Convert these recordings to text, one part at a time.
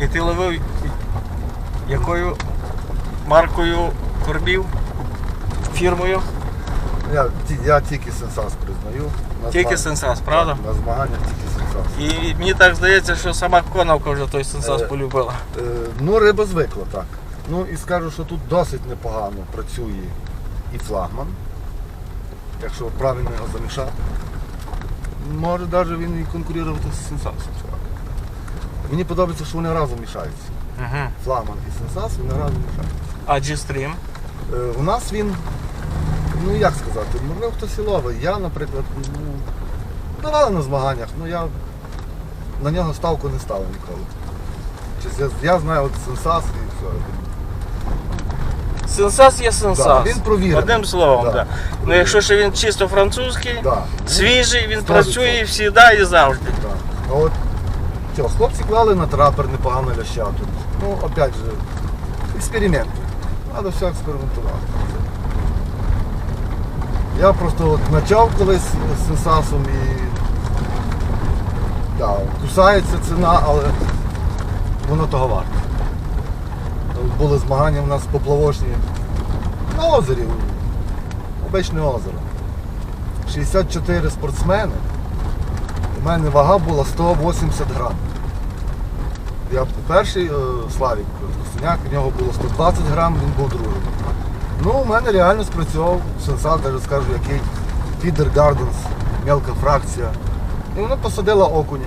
І ти ловив якою маркою корбів? Фірмою? Я, я тільки сенсас признаю. На Тільки сенсас, правда? На змаганнях тільки сенсас. І мені так здається, що сама коновка вже той сенсас Е. полюбила. Е, ну, риба звикла, так. Ну і скажу, що тут досить непогано працює і флагман, якщо правильно його замішати. Може навіть він і конкурувати з сенсасом. Мені подобається, що вони разом мішаються. Угу. Флагман і сенсас вони разом мішаються. А G-Stream? Е, У нас він, ну як сказати, можливо, хтось і ловить. Я, наприклад, ну, давали на змаганнях, ну я на нього ставку не ставив ніколи. Я, я знаю от сенсас і все. Сенсас є сенсас. Да, він провірений. Одним словом, Да. Да. Ну якщо ще він чисто французький, Да. свіжий, він працює відсотків. завжди і завжди. Так. А от цього, хлопці клали на трапер непогано ляща тут. Ну, опять же, експерименти. Треба все експериментувати. Я просто от почав колись з сенсасом і да, кусається ціна, але воно того варто. Були змагання у нас поплавочні на озері, обичне озеро. 64 спортсмени. У мене вага була 180 грам. Я перший е, Славік Костяняк, у нього було 120 грам, він був другий. Ну, у мене реально спрацював сенсат, навіть скажу, який Підер Гарденс, мелка фракція. І вона посадила окуня.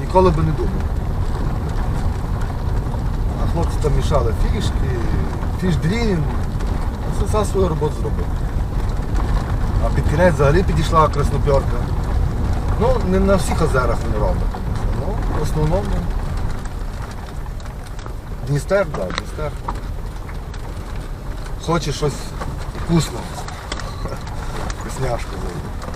Ніколи би не думав. Хлопці там мішали фішки, фішдрін. Сенсат свою роботу зробив. А під кінець взагалі підійшла краснопьорка. Ну, не на всіх озерах він робить. Ну, в основному. Дністер, так, да, Дністер. Хоче щось вкусне. Вкусняшку зайде.